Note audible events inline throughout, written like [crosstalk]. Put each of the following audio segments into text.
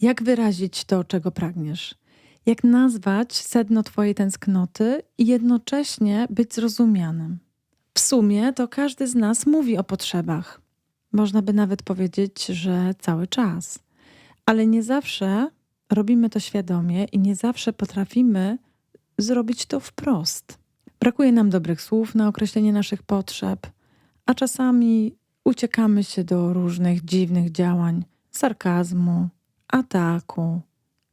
Jak wyrazić to, czego pragniesz? Jak nazwać sedno Twojej tęsknoty i jednocześnie być zrozumianym? W sumie to każdy z nas mówi o potrzebach. Można by nawet powiedzieć, że cały czas. Ale nie zawsze robimy to świadomie i nie zawsze potrafimy zrobić to wprost. Brakuje nam dobrych słów na określenie naszych potrzeb, a czasami uciekamy się do różnych dziwnych działań, sarkazmu, ataku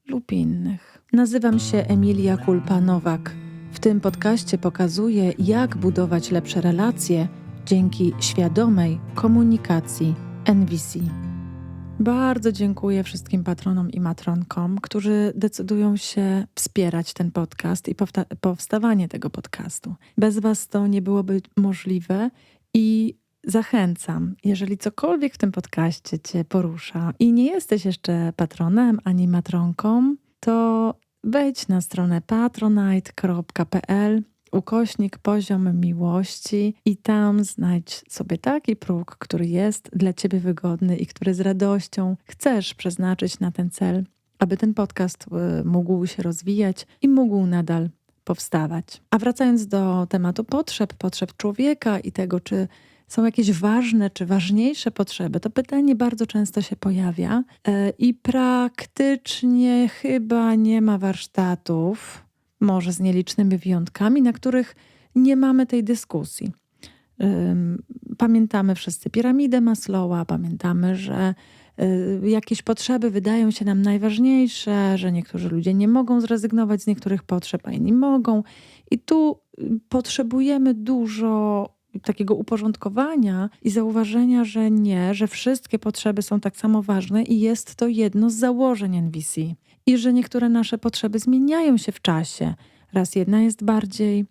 lub innych. Nazywam się Emilia Kulpa-Nowak. W tym podcaście pokazuję, jak budować lepsze relacje dzięki świadomej komunikacji NVC. Bardzo dziękuję wszystkim patronom i matronkom, którzy decydują się wspierać ten podcast i powstawanie tego podcastu. Bez Was to nie byłoby możliwe i zachęcam, jeżeli cokolwiek w tym podcaście Cię porusza i nie jesteś jeszcze patronem ani matronką, to wejdź na stronę patronite.pl ukośnik poziom miłości i tam znajdź sobie taki próg, który jest dla Ciebie wygodny i który z radością chcesz przeznaczyć na ten cel, aby ten podcast y, mógł się rozwijać i mógł nadal powstawać. A wracając do tematu potrzeb, potrzeb człowieka i tego, czy są jakieś ważne czy ważniejsze potrzeby, to pytanie bardzo często się pojawia y, i praktycznie chyba nie ma warsztatów, może z nielicznymi wyjątkami, na których nie mamy tej dyskusji. Pamiętamy wszyscy piramidę Maslowa, pamiętamy, że y, jakieś potrzeby wydają się nam najważniejsze, że niektórzy ludzie nie mogą zrezygnować z niektórych potrzeb, a inni mogą. I tu y, potrzebujemy dużo takiego uporządkowania i zauważenia, że nie, że wszystkie potrzeby są tak samo ważne i jest to jedno z założeń NVC i że niektóre nasze potrzeby zmieniają się w czasie. Raz jedna jest bardziej,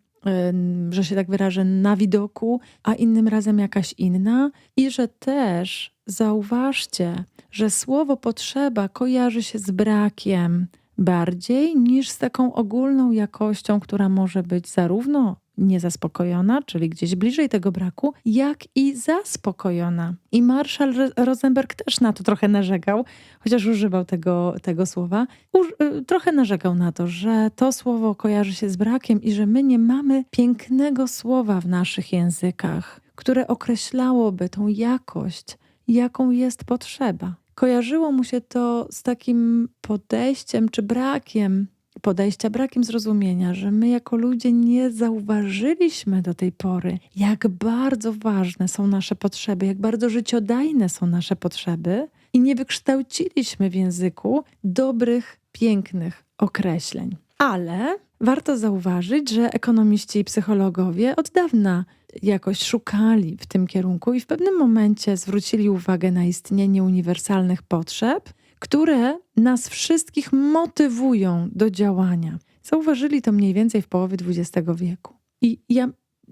że się tak wyrażę, na widoku, a innym razem jakaś inna, i że też zauważcie, że słowo potrzeba kojarzy się z brakiem bardziej niż z taką ogólną jakością, która może być zarówno niezaspokojona, czyli gdzieś bliżej tego braku, jak i zaspokojona. I Marshall Rosenberg też na to trochę narzekał, chociaż używał tego, tego słowa. Uż, y, trochę narzekał na to, że to słowo kojarzy się z brakiem i że my nie mamy pięknego słowa w naszych językach, które określałoby tą jakość, jaką jest potrzeba. Kojarzyło mu się to z takim podejściem czy brakiem podejścia, brakiem zrozumienia, że my jako ludzie nie zauważyliśmy do tej pory, jak bardzo ważne są nasze potrzeby, jak bardzo życiodajne są nasze potrzeby i nie wykształciliśmy w języku dobrych, pięknych określeń. Ale warto zauważyć, że ekonomiści i psychologowie od dawna jakoś szukali w tym kierunku i w pewnym momencie zwrócili uwagę na istnienie uniwersalnych potrzeb które nas wszystkich motywują do działania. Zauważyli to mniej więcej w połowie XX wieku. I ja,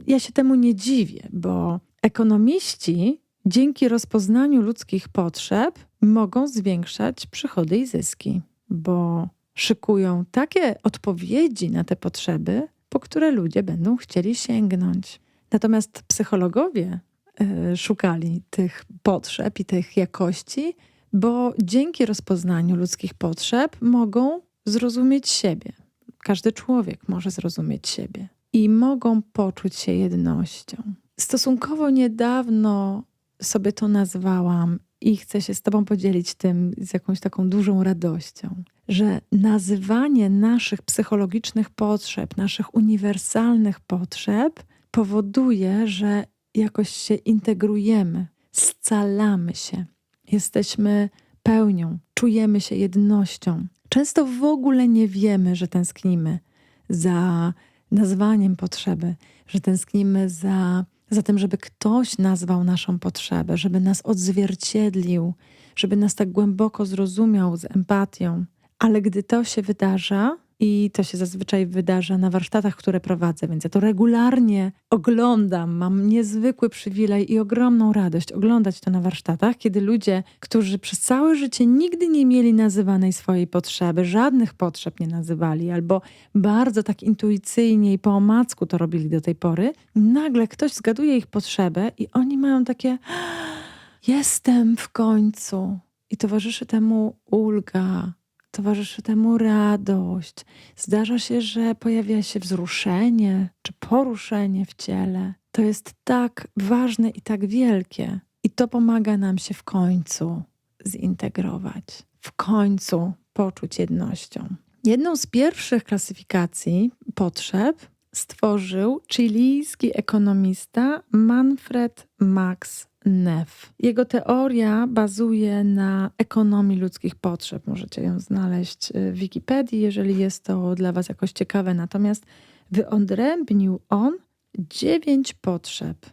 ja się temu nie dziwię, bo ekonomiści dzięki rozpoznaniu ludzkich potrzeb mogą zwiększać przychody i zyski, bo szykują takie odpowiedzi na te potrzeby, po które ludzie będą chcieli sięgnąć. Natomiast psychologowie y, szukali tych potrzeb i tych jakości bo dzięki rozpoznaniu ludzkich potrzeb mogą zrozumieć siebie. Każdy człowiek może zrozumieć siebie i mogą poczuć się jednością. Stosunkowo niedawno sobie to nazwałam i chcę się z Tobą podzielić tym z jakąś taką dużą radością, że nazywanie naszych psychologicznych potrzeb, naszych uniwersalnych potrzeb powoduje, że jakoś się integrujemy, scalamy się, Jesteśmy pełnią, czujemy się jednością. Często w ogóle nie wiemy, że tęsknimy za nazwaniem potrzeby, że tęsknimy za, za tym, żeby ktoś nazwał naszą potrzebę, żeby nas odzwierciedlił, żeby nas tak głęboko zrozumiał z empatią. Ale gdy to się wydarza, i to się zazwyczaj wydarza na warsztatach, które prowadzę, więc ja to regularnie oglądam. Mam niezwykły przywilej i ogromną radość oglądać to na warsztatach, kiedy ludzie, którzy przez całe życie nigdy nie mieli nazywanej swojej potrzeby, żadnych potrzeb nie nazywali, albo bardzo tak intuicyjnie i po omacku to robili do tej pory, nagle ktoś zgaduje ich potrzebę i oni mają takie: Jestem w końcu i towarzyszy temu ulga, towarzyszy temu radość. Zdarza się, że pojawia się wzruszenie czy poruszenie w ciele. To jest tak ważne i tak wielkie. I to pomaga nam się w końcu zintegrować, w końcu poczuć jednością. Jedną z pierwszych klasyfikacji potrzeb stworzył chilijski ekonomista Manfred Max Neff. Jego teoria bazuje na ekonomii ludzkich potrzeb. Możecie ją znaleźć w Wikipedii, jeżeli jest to dla Was jakoś ciekawe. Natomiast wyodrębnił on dziewięć potrzeb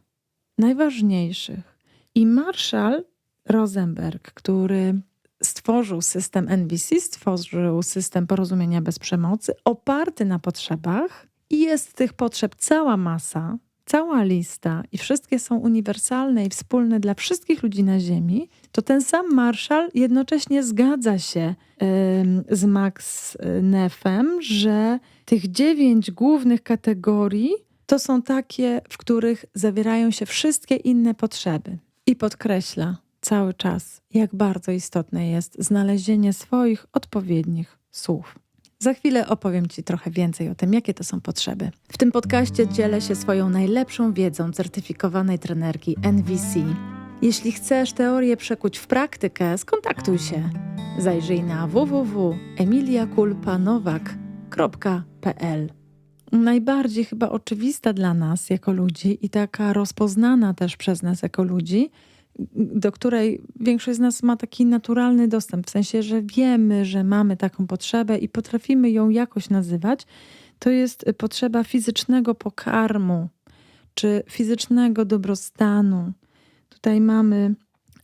najważniejszych. I Marshall Rosenberg, który stworzył system NVC, stworzył system porozumienia bez przemocy, oparty na potrzebach, i jest tych potrzeb cała masa, cała lista, i wszystkie są uniwersalne i wspólne dla wszystkich ludzi na Ziemi, to ten sam Marshall jednocześnie zgadza się yy, z Max Neffem, że tych dziewięć głównych kategorii to są takie, w których zawierają się wszystkie inne potrzeby. I podkreśla cały czas, jak bardzo istotne jest znalezienie swoich odpowiednich słów. Za chwilę opowiem Ci trochę więcej o tym, jakie to są potrzeby. W tym podcaście dzielę się swoją najlepszą wiedzą certyfikowanej trenerki NVC. Jeśli chcesz teorię przekuć w praktykę, skontaktuj się. Zajrzyj na www.emiliakulpanowak.pl najbardziej chyba oczywista dla nas jako ludzi i taka rozpoznana też przez nas jako ludzi, do której większość z nas ma taki naturalny dostęp, w sensie, że wiemy, że mamy taką potrzebę i potrafimy ją jakoś nazywać, to jest potrzeba fizycznego pokarmu czy fizycznego dobrostanu. Tutaj mamy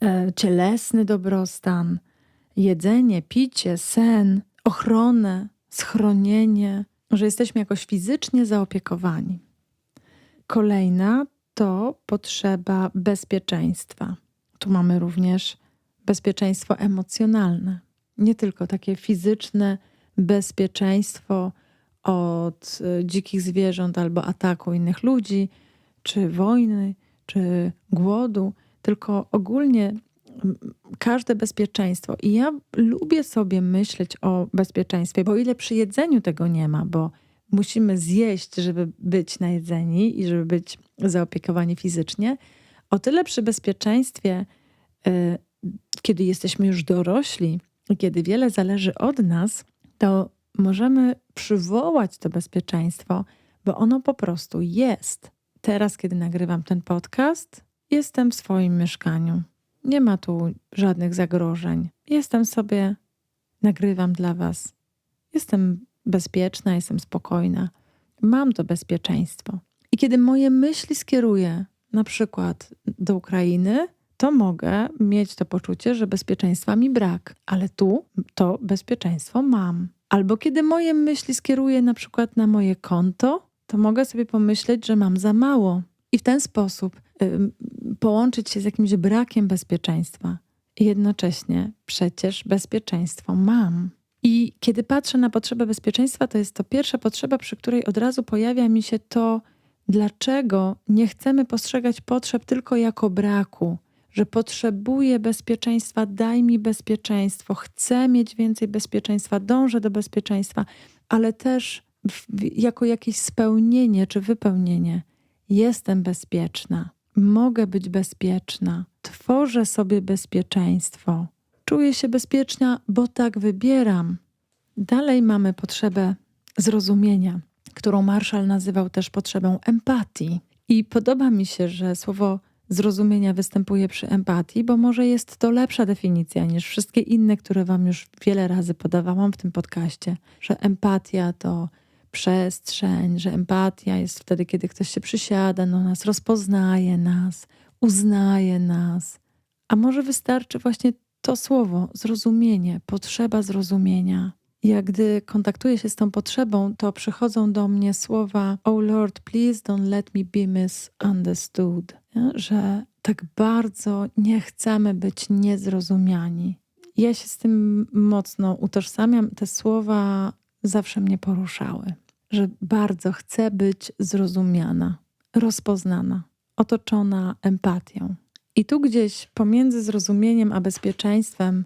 e, cielesny dobrostan, jedzenie, picie, sen, ochronę, schronienie że jesteśmy jakoś fizycznie zaopiekowani. Kolejna to potrzeba bezpieczeństwa. Tu mamy również bezpieczeństwo emocjonalne, nie tylko takie fizyczne bezpieczeństwo od y, dzikich zwierząt albo ataku innych ludzi, czy wojny, czy głodu, tylko ogólnie każde bezpieczeństwo. I ja lubię sobie myśleć o bezpieczeństwie, bo ile przy jedzeniu tego nie ma, bo musimy zjeść, żeby być najedzeni i żeby być zaopiekowani fizycznie, o tyle przy bezpieczeństwie, y, kiedy jesteśmy już dorośli kiedy wiele zależy od nas, to możemy przywołać to bezpieczeństwo, bo ono po prostu jest. Teraz, kiedy nagrywam ten podcast, jestem w swoim mieszkaniu. Nie ma tu żadnych zagrożeń. Jestem sobie, nagrywam dla Was. Jestem bezpieczna, jestem spokojna. Mam to bezpieczeństwo. I kiedy moje myśli skieruję na przykład do Ukrainy, to mogę mieć to poczucie, że bezpieczeństwa mi brak, ale tu to bezpieczeństwo mam. Albo kiedy moje myśli skieruję na przykład na moje konto, to mogę sobie pomyśleć, że mam za mało. I w ten sposób połączyć się z jakimś brakiem bezpieczeństwa. I jednocześnie przecież bezpieczeństwo mam. I kiedy patrzę na potrzebę bezpieczeństwa, to jest to pierwsza potrzeba, przy której od razu pojawia mi się to, dlaczego nie chcemy postrzegać potrzeb tylko jako braku, że potrzebuję bezpieczeństwa, daj mi bezpieczeństwo, chcę mieć więcej bezpieczeństwa, dążę do bezpieczeństwa, ale też jako jakieś spełnienie czy wypełnienie. Jestem bezpieczna mogę być bezpieczna, tworzę sobie bezpieczeństwo, czuję się bezpieczna, bo tak wybieram. Dalej mamy potrzebę zrozumienia, którą Marshall nazywał też potrzebą empatii. I podoba mi się, że słowo zrozumienia występuje przy empatii, bo może jest to lepsza definicja niż wszystkie inne, które Wam już wiele razy podawałam w tym podcaście, że empatia to przestrzeń, że empatia jest wtedy, kiedy ktoś się przysiada do nas, rozpoznaje nas, uznaje nas. A może wystarczy właśnie to słowo zrozumienie, potrzeba zrozumienia. Jak gdy kontaktuję się z tą potrzebą, to przychodzą do mnie słowa: Oh Lord, please don't let me be misunderstood. Że tak bardzo nie chcemy być niezrozumiani. Ja się z tym mocno utożsamiam. Te słowa zawsze mnie poruszały, że bardzo chcę być zrozumiana, rozpoznana, otoczona empatią. I tu gdzieś pomiędzy zrozumieniem a bezpieczeństwem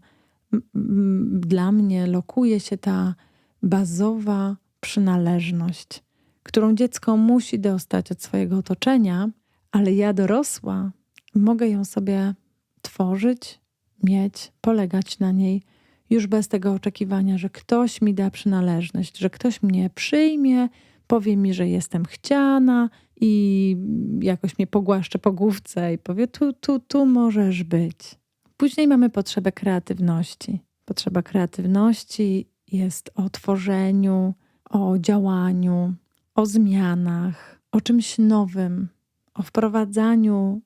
dla mnie lokuje się ta bazowa przynależność, którą dziecko musi dostać od swojego otoczenia, ale ja dorosła mogę ją sobie tworzyć, mieć, polegać na niej już bez tego oczekiwania, że ktoś mi da przynależność, że ktoś mnie przyjmie, powie mi, że jestem chciana i jakoś mnie pogłaszcze po główce i powie: Tu, tu, tu możesz być. Później mamy potrzebę kreatywności. Potrzeba kreatywności jest o tworzeniu, o działaniu, o zmianach, o czymś nowym, o wprowadzaniu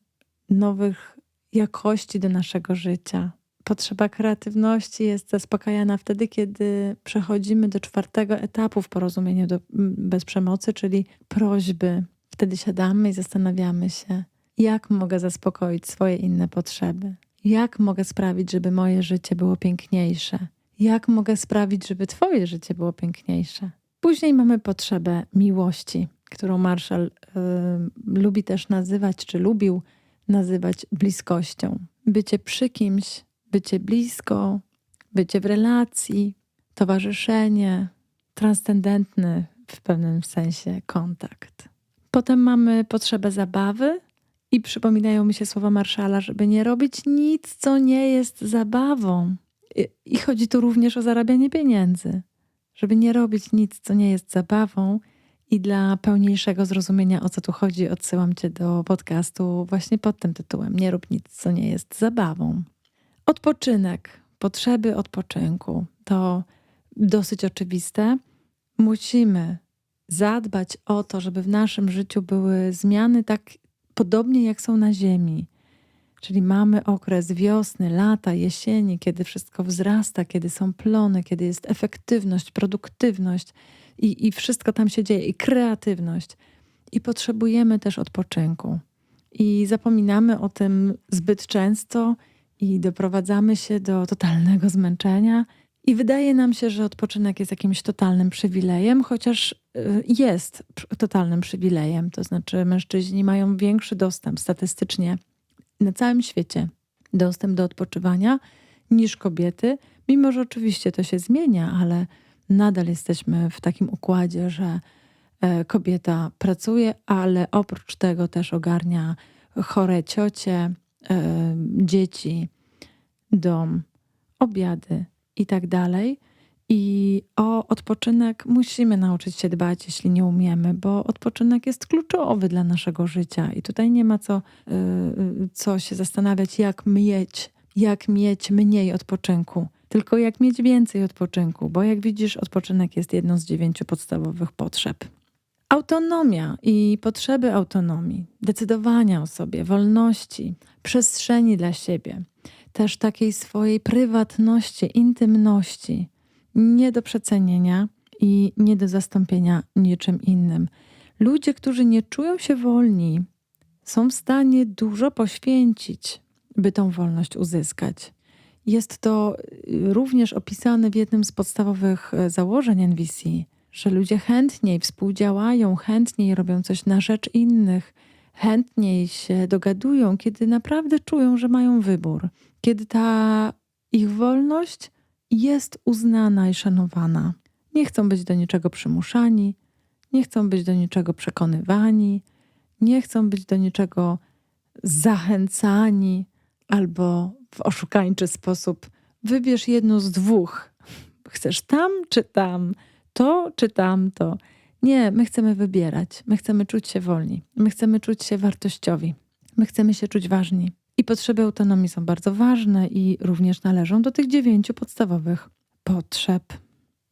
nowych jakości do naszego życia. Potrzeba kreatywności jest zaspokajana wtedy, kiedy przechodzimy do czwartego etapu w porozumieniu do, bez przemocy, czyli prośby. Wtedy siadamy i zastanawiamy się, jak mogę zaspokoić swoje inne potrzeby. Jak mogę sprawić, żeby moje życie było piękniejsze? Jak mogę sprawić, żeby Twoje życie było piękniejsze? Później mamy potrzebę miłości, którą Marshall y, lubi też nazywać, czy lubił nazywać bliskością. Bycie przy kimś, bycie blisko, bycie w relacji, towarzyszenie, transcendentny w pewnym sensie kontakt. Potem mamy potrzebę zabawy i przypominają mi się słowa Marszala, żeby nie robić nic, co nie jest zabawą. I, I chodzi tu również o zarabianie pieniędzy. Żeby nie robić nic, co nie jest zabawą, i dla pełniejszego zrozumienia, o co tu chodzi, odsyłam Cię do podcastu właśnie pod tym tytułem: Nie rób nic, co nie jest zabawą. Odpoczynek, potrzeby odpoczynku to dosyć oczywiste. Musimy zadbać o to, żeby w naszym życiu były zmiany tak podobnie jak są na Ziemi. Czyli mamy okres wiosny, lata, jesieni, kiedy wszystko wzrasta, kiedy są plony, kiedy jest efektywność, produktywność i, i wszystko tam się dzieje, i kreatywność. I potrzebujemy też odpoczynku. I zapominamy o tym zbyt często i doprowadzamy się do totalnego zmęczenia. I wydaje nam się, że odpoczynek jest jakimś totalnym przywilejem, chociaż y, jest totalnym przywilejem. To znaczy, mężczyźni mają większy dostęp statystycznie na całym świecie dostęp do odpoczywania niż kobiety, mimo że oczywiście to się zmienia, ale nadal jesteśmy w takim układzie, że e, kobieta pracuje, ale oprócz tego też ogarnia chore ciocie, e, dzieci, dom, obiady i tak dalej. I o odpoczynek musimy nauczyć się dbać, jeśli nie umiemy, bo odpoczynek jest kluczowy dla naszego życia. I tutaj nie ma co, yy, co się zastanawiać, jak mieć, jak mieć mniej odpoczynku, tylko jak mieć więcej odpoczynku, bo jak widzisz, odpoczynek jest jedną z dziewięciu podstawowych potrzeb. Autonomia i potrzeby autonomii, decydowania o sobie, wolności, przestrzeni dla siebie, też takiej swojej prywatności, intymności nie do przecenienia i nie do zastąpienia niczym innym. Ludzie, którzy nie czują się wolni, są w stanie dużo poświęcić, by tą wolność uzyskać. Jest to y, również opisane w jednym z podstawowych e, założeń NVC, że ludzie chętniej współdziałają, chętniej robią coś na rzecz innych, chętniej się dogadują, kiedy naprawdę czują, że mają wybór, kiedy ta ich wolność jest uznana i szanowana. Nie chcą być do niczego przymuszani, nie chcą być do niczego przekonywani, nie chcą być do niczego zachęcani albo w oszukańczy sposób wybierz jedno z dwóch. Chcesz tam czy tam, to czy tamto. Nie, my chcemy wybierać, my chcemy czuć się wolni, my chcemy czuć się wartościowi, my chcemy się czuć ważni. I potrzeby autonomii są bardzo ważne i również należą do tych dziewięciu podstawowych potrzeb.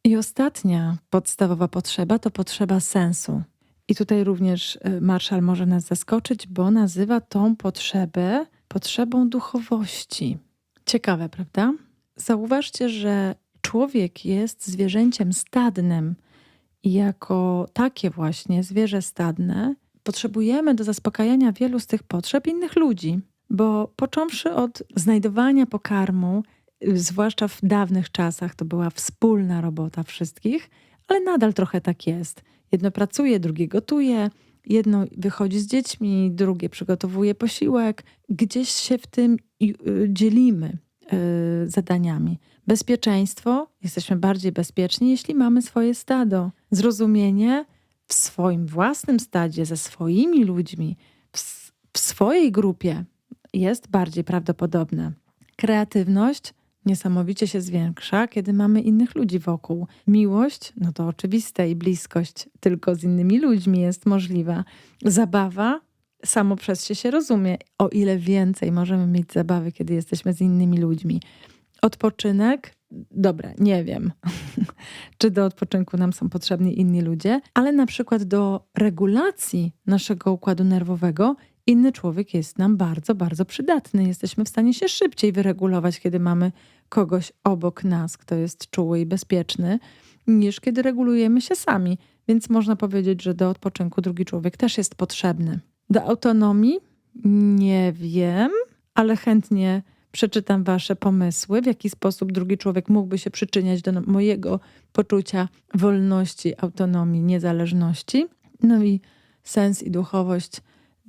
I ostatnia podstawowa potrzeba to potrzeba sensu. I tutaj również y, Marshall może nas zaskoczyć, bo nazywa tą potrzebę potrzebą duchowości. Ciekawe, prawda? Zauważcie, że człowiek jest zwierzęciem stadnym jako takie właśnie zwierzę stadne potrzebujemy do zaspokajania wielu z tych potrzeb innych ludzi. Bo począwszy od znajdowania pokarmu, zwłaszcza w dawnych czasach, to była wspólna robota wszystkich, ale nadal trochę tak jest. Jedno pracuje, drugie gotuje, jedno wychodzi z dziećmi, drugie przygotowuje posiłek. Gdzieś się w tym y, dzielimy. y, zadaniami. Bezpieczeństwo, jesteśmy bardziej bezpieczni, jeśli mamy swoje stado. Zrozumienie w swoim własnym stadzie, ze swoimi ludźmi, w, w swojej grupie jest bardziej prawdopodobne. Kreatywność niesamowicie się zwiększa, kiedy mamy innych ludzi wokół. Miłość, no to oczywiste i bliskość tylko z innymi ludźmi jest możliwa. Zabawa, samo przez się się rozumie, o ile więcej możemy mieć zabawy, kiedy jesteśmy z innymi ludźmi. Odpoczynek, dobra, nie wiem, [laughs] czy do odpoczynku nam są potrzebni inni ludzie, ale na przykład do regulacji naszego układu nerwowego inny człowiek jest nam bardzo, bardzo przydatny. Jesteśmy w stanie się szybciej wyregulować, kiedy mamy kogoś obok nas, kto jest czuły i bezpieczny, niż kiedy regulujemy się sami. Więc można powiedzieć, że do odpoczynku drugi człowiek też jest potrzebny. Do autonomii nie wiem, ale chętnie przeczytam Wasze pomysły, w jaki sposób drugi człowiek mógłby się przyczyniać do mojego poczucia wolności, autonomii, niezależności. No i sens i duchowość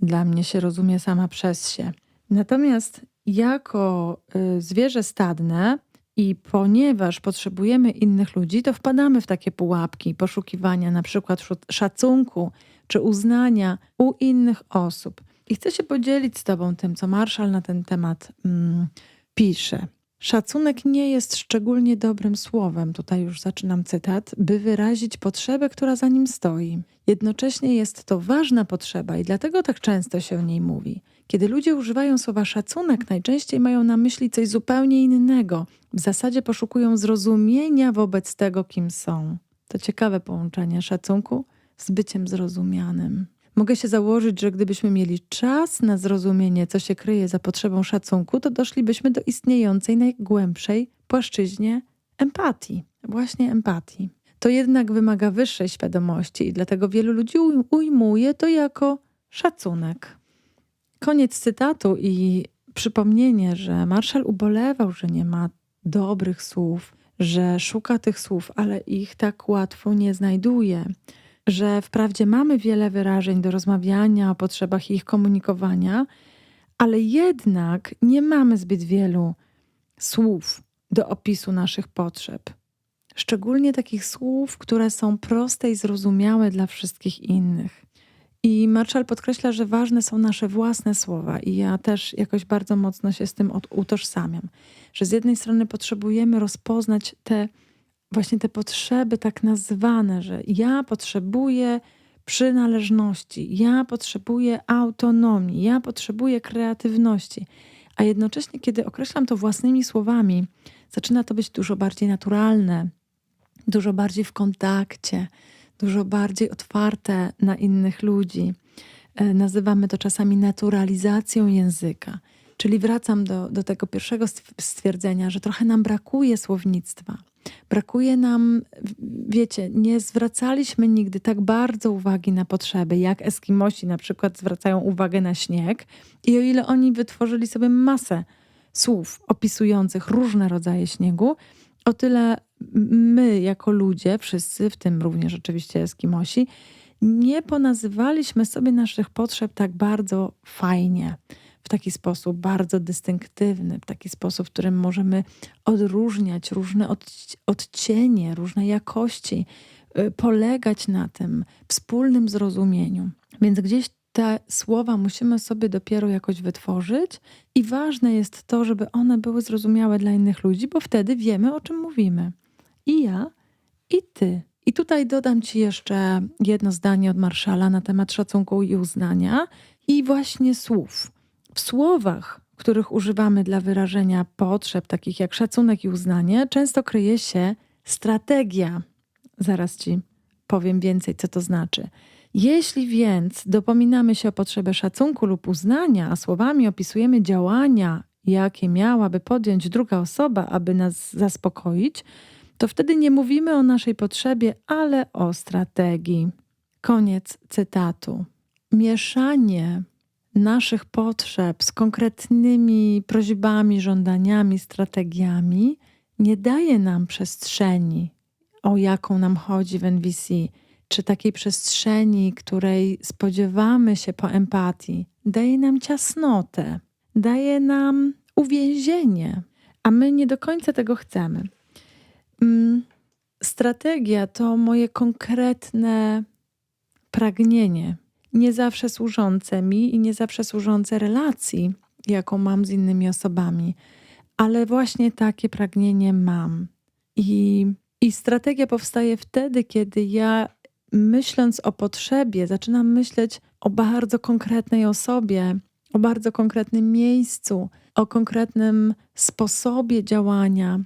dla mnie się rozumie sama przez się. Natomiast jako y, zwierzę stadne i ponieważ potrzebujemy innych ludzi, to wpadamy w takie pułapki poszukiwania na przykład szacunku czy uznania u innych osób. I chcę się podzielić z Tobą tym, co Marshall na ten temat mm, pisze. Szacunek nie jest szczególnie dobrym słowem, tutaj już zaczynam cytat, by wyrazić potrzebę, która za nim stoi. Jednocześnie jest to ważna potrzeba i dlatego tak często się o niej mówi. Kiedy ludzie używają słowa szacunek, najczęściej mają na myśli coś zupełnie innego. W zasadzie poszukują zrozumienia wobec tego, kim są. To ciekawe połączenie szacunku z byciem zrozumianym. Mogę się założyć, że gdybyśmy mieli czas na zrozumienie, co się kryje za potrzebą szacunku, to doszlibyśmy do istniejącej najgłębszej płaszczyźnie empatii. Właśnie empatii. To jednak wymaga wyższej świadomości i dlatego wielu ludzi ujmuje to jako szacunek. Koniec cytatu i przypomnienie, że Marszał ubolewał, że nie ma dobrych słów, że szuka tych słów, ale ich tak łatwo nie znajduje że wprawdzie mamy wiele wyrażeń do rozmawiania o potrzebach ich komunikowania, ale jednak nie mamy zbyt wielu słów do opisu naszych potrzeb. Szczególnie takich słów, które są proste i zrozumiałe dla wszystkich innych. I Marshall podkreśla, że ważne są nasze własne słowa, i ja też jakoś bardzo mocno się z tym utożsamiam. Że z jednej strony potrzebujemy rozpoznać te właśnie te potrzeby tak nazwane, że ja potrzebuję przynależności, ja potrzebuję autonomii, ja potrzebuję kreatywności. A jednocześnie, kiedy określam to własnymi słowami, zaczyna to być dużo bardziej naturalne, dużo bardziej w kontakcie, dużo bardziej otwarte na innych ludzi. E, nazywamy to czasami naturalizacją języka. Czyli wracam do, do tego pierwszego stwierdzenia, że trochę nam brakuje słownictwa. Brakuje nam, wiecie, nie zwracaliśmy nigdy tak bardzo uwagi na potrzeby, jak Eskimosi na przykład zwracają uwagę na śnieg. I o ile oni wytworzyli sobie masę słów opisujących różne rodzaje śniegu, o tyle my, jako ludzie, wszyscy, w tym również oczywiście Eskimosi, nie ponazywaliśmy sobie naszych potrzeb tak bardzo fajnie w taki sposób bardzo dystynktywny, w taki sposób, w którym możemy odróżniać różne odcienie, różne jakości, y, polegać na tym wspólnym zrozumieniu. Więc gdzieś te słowa musimy sobie dopiero jakoś wytworzyć, i ważne jest to, żeby one były zrozumiałe dla innych ludzi, bo wtedy wiemy, o czym mówimy. I ja, i ty. I tutaj dodam Ci jeszcze jedno zdanie od Marszala na temat szacunku i uznania i właśnie słów. W słowach, których używamy dla wyrażenia potrzeb, takich jak szacunek i uznanie, często kryje się strategia. Zaraz ci powiem więcej, co to znaczy. Jeśli więc dopominamy się o potrzebę szacunku lub uznania, a słowami opisujemy działania, jakie miałaby podjąć druga osoba, aby nas zaspokoić, to wtedy nie mówimy o naszej potrzebie, ale o strategii. Koniec cytatu. Mieszanie naszych potrzeb z konkretnymi prośbami, żądaniami, strategiami, nie daje nam przestrzeni, o jaką nam chodzi w NVC, czy takiej przestrzeni, której spodziewamy się po empatii, daje nam ciasnotę, daje nam uwięzienie. a my nie do końca tego chcemy. Mm, Strategia to moje konkretne pragnienie, nie zawsze służące mi i nie zawsze służące relacji, jaką mam z innymi osobami, ale właśnie takie pragnienie mam. I, i strategia powstaje wtedy, kiedy ja myśląc o potrzebie, zaczynam myśleć o bardzo konkretnej osobie, o bardzo konkretnym miejscu, o konkretnym sposobie działania,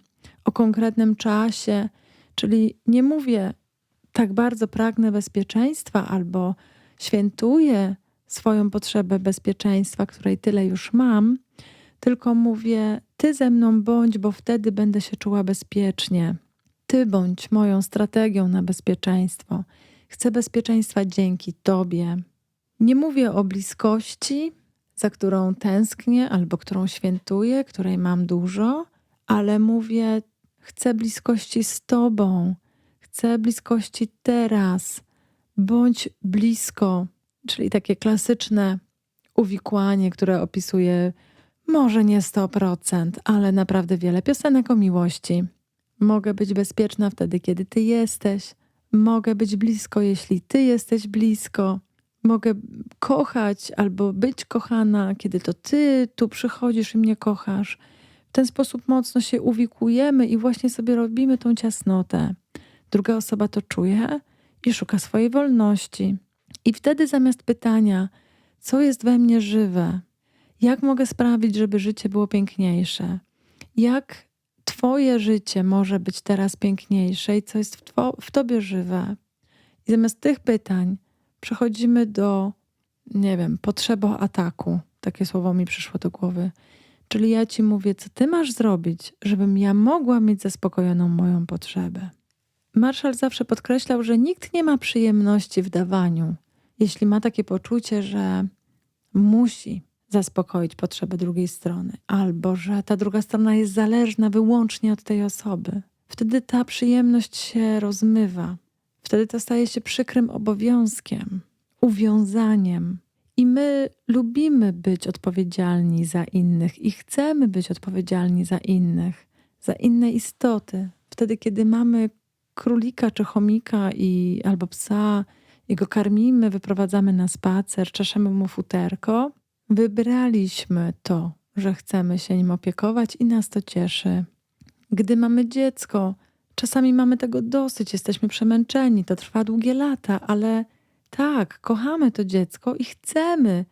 o konkretnym czasie. Czyli nie mówię, tak bardzo pragnę bezpieczeństwa albo świętuję swoją potrzebę bezpieczeństwa, której tyle już mam, tylko mówię, ty ze mną bądź, bo wtedy będę się czuła bezpiecznie. Ty bądź moją strategią na bezpieczeństwo. Chcę bezpieczeństwa dzięki Tobie. Nie mówię o bliskości, za którą tęsknię albo którą świętuję, której mam dużo, ale mówię, chcę bliskości z Tobą, chcę bliskości teraz. Bądź blisko, czyli takie klasyczne uwikłanie, które opisuje może nie 100%, ale naprawdę wiele piosenek o miłości. Mogę być bezpieczna wtedy, kiedy Ty jesteś. Mogę być blisko, jeśli Ty jesteś blisko. Mogę kochać albo być kochana, kiedy to Ty tu przychodzisz i mnie kochasz. W ten sposób mocno się uwikłujemy i właśnie sobie robimy tą ciasnotę. Druga osoba to czuje i szuka swojej wolności. I wtedy zamiast pytania, co jest we mnie żywe, jak mogę sprawić, żeby życie było piękniejsze, jak Twoje życie może być teraz piękniejsze i co jest w, two, w Tobie żywe. I zamiast tych pytań przechodzimy do, nie wiem, potrzeba ataku. Takie słowo mi przyszło do głowy. Czyli ja Ci mówię, co Ty masz zrobić, żebym ja mogła mieć zaspokojoną moją potrzebę. Marszał zawsze podkreślał, że nikt nie ma przyjemności w dawaniu, jeśli ma takie poczucie, że musi zaspokoić potrzeby drugiej strony, albo że ta druga strona jest zależna wyłącznie od tej osoby. Wtedy ta przyjemność się rozmywa. Wtedy to staje się przykrym obowiązkiem, uwiązaniem. I my lubimy być odpowiedzialni za innych i chcemy być odpowiedzialni za innych, za inne istoty. Wtedy, kiedy mamy królika czy chomika i, albo psa, i go karmimy, wyprowadzamy na spacer, czeszemy mu futerko, wybraliśmy to, że chcemy się nim opiekować i nas to cieszy. Gdy mamy dziecko, czasami mamy tego dosyć, jesteśmy przemęczeni, to trwa długie lata, ale tak, kochamy to dziecko i chcemy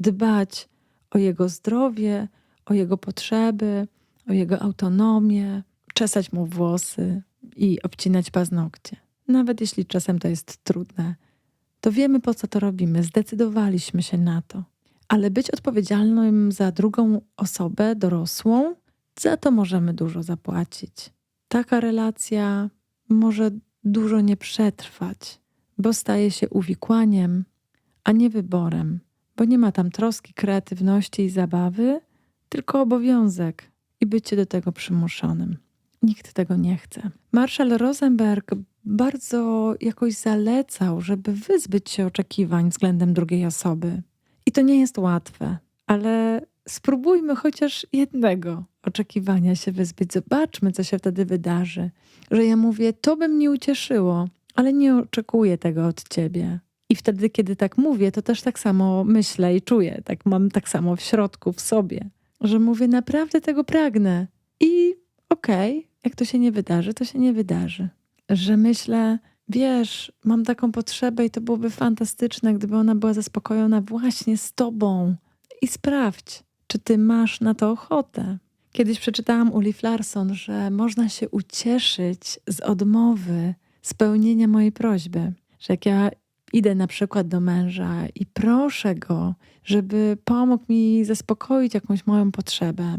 dbać o jego zdrowie, o jego potrzeby, o jego autonomię, czesać mu włosy i obcinać paznokcie. Nawet jeśli czasem to jest trudne, to wiemy po co to robimy, zdecydowaliśmy się na to. Ale być odpowiedzialnym za drugą osobę dorosłą, za to możemy dużo zapłacić. Taka relacja może dużo nie przetrwać, bo staje się uwikłaniem, a nie wyborem, bo nie ma tam troski, kreatywności i zabawy, tylko obowiązek i bycie do tego przymuszonym. Nikt tego nie chce. Marszał Rosenberg bardzo jakoś zalecał, żeby wyzbyć się oczekiwań względem drugiej osoby. I to nie jest łatwe, ale spróbujmy chociaż jednego oczekiwania się wyzbyć. Zobaczmy, co się wtedy wydarzy. Że ja mówię, to by mnie ucieszyło, ale nie oczekuję tego od ciebie. I wtedy, kiedy tak mówię, to też tak samo myślę i czuję. Tak mam tak samo w środku, w sobie, że mówię, naprawdę tego pragnę. I okej, okay, jak to się nie wydarzy, to się nie wydarzy. Że myślę, wiesz, mam taką potrzebę i to byłoby fantastyczne, gdyby ona była zaspokojona właśnie z tobą. I sprawdź, czy ty masz na to ochotę. Kiedyś przeczytałam u Leaf Larson, że można się ucieszyć z odmowy spełnienia mojej prośby. Że jak ja idę na przykład do męża i proszę go, żeby pomógł mi zaspokoić jakąś moją potrzebę,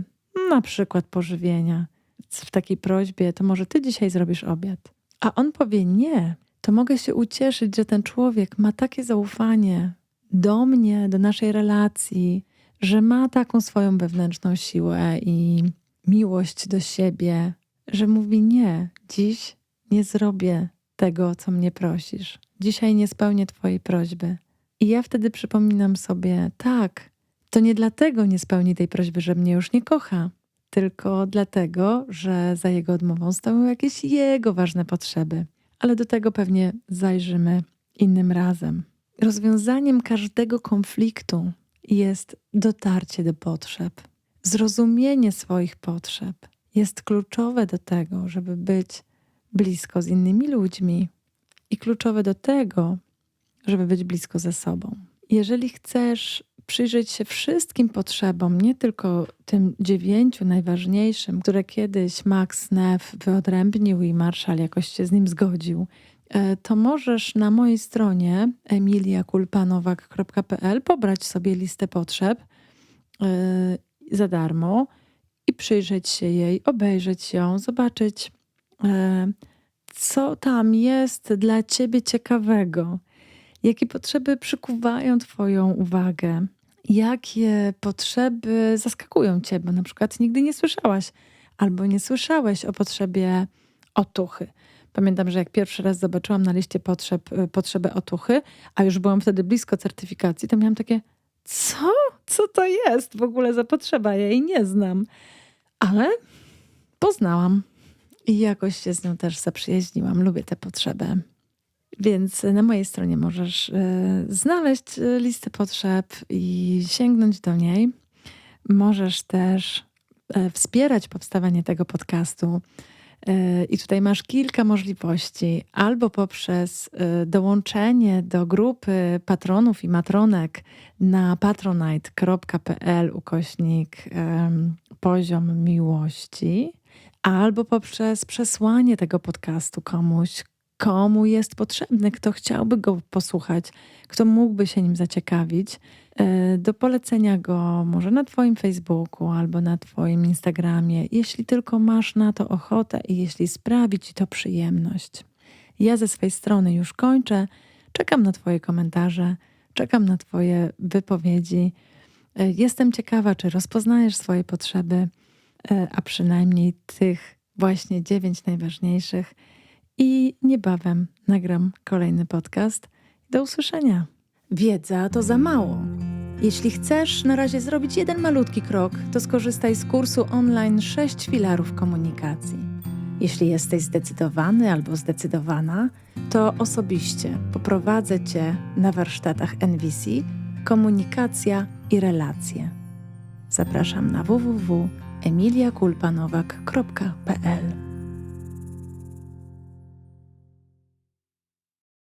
na przykład pożywienia, w takiej prośbie, to może ty dzisiaj zrobisz obiad. A on powie nie, to mogę się ucieszyć, że ten człowiek ma takie zaufanie do mnie, do naszej relacji, że ma taką swoją wewnętrzną siłę i miłość do siebie, że mówi nie, dziś nie zrobię tego, co mnie prosisz. Dzisiaj nie spełnię Twojej prośby. I ja wtedy przypominam sobie, tak, to nie dlatego nie spełni tej prośby, że mnie już nie kocha, tylko dlatego, że za jego odmową stoją jakieś jego ważne potrzeby. Ale do tego pewnie zajrzymy innym razem. Rozwiązaniem każdego konfliktu jest dotarcie do potrzeb. Zrozumienie swoich potrzeb jest kluczowe do tego, żeby być blisko z innymi ludźmi i kluczowe do tego, żeby być blisko ze sobą. Jeżeli chcesz przyjrzeć się wszystkim potrzebom, nie tylko tym dziewięciu najważniejszym, które kiedyś Max Neff wyodrębnił i Marshall jakoś się z nim zgodził, e, to możesz na mojej stronie emiliakulpanowak.pl pobrać sobie listę potrzeb e, za darmo i przyjrzeć się jej, obejrzeć ją, zobaczyć, e, co tam jest dla ciebie ciekawego, jakie potrzeby przykuwają Twoją uwagę, jakie potrzeby zaskakują Cię, bo na przykład nigdy nie słyszałaś albo nie słyszałeś o potrzebie otuchy. Pamiętam, że jak pierwszy raz zobaczyłam na liście potrzeb y, potrzebę otuchy, a już byłam wtedy blisko certyfikacji, to miałam takie, co? Co to jest w ogóle za potrzeba? Ja jej nie znam. Ale poznałam i jakoś się z nią też zaprzyjaźniłam. Lubię tę potrzebę. Więc na mojej stronie możesz y, znaleźć y, listę potrzeb i sięgnąć do niej. Możesz też y, wspierać powstawanie tego podcastu. I tutaj masz kilka możliwości, albo poprzez dołączenie do grupy patronów i matronek na patronite.pl ukośnik poziom miłości, albo poprzez przesłanie tego podcastu komuś, komu jest potrzebny, kto chciałby go posłuchać, kto mógłby się nim zaciekawić, e, do polecenia go może na Twoim Facebooku albo na Twoim Instagramie, jeśli tylko masz na to ochotę i jeśli sprawi Ci to przyjemność. Ja ze swej strony już kończę. Czekam na Twoje komentarze, czekam na Twoje wypowiedzi. E, jestem ciekawa, czy rozpoznajesz swoje potrzeby, e, a przynajmniej tych właśnie dziewięć najważniejszych i niebawem nagram kolejny podcast. Do usłyszenia. Wiedza to za mało. Jeśli chcesz na razie zrobić jeden malutki krok, to skorzystaj z kursu online 6 filarów komunikacji. Jeśli jesteś zdecydowany albo zdecydowana, to osobiście poprowadzę Cię na warsztatach NVC Komunikacja i relacje. Zapraszam na www.emiliakulpanowak.pl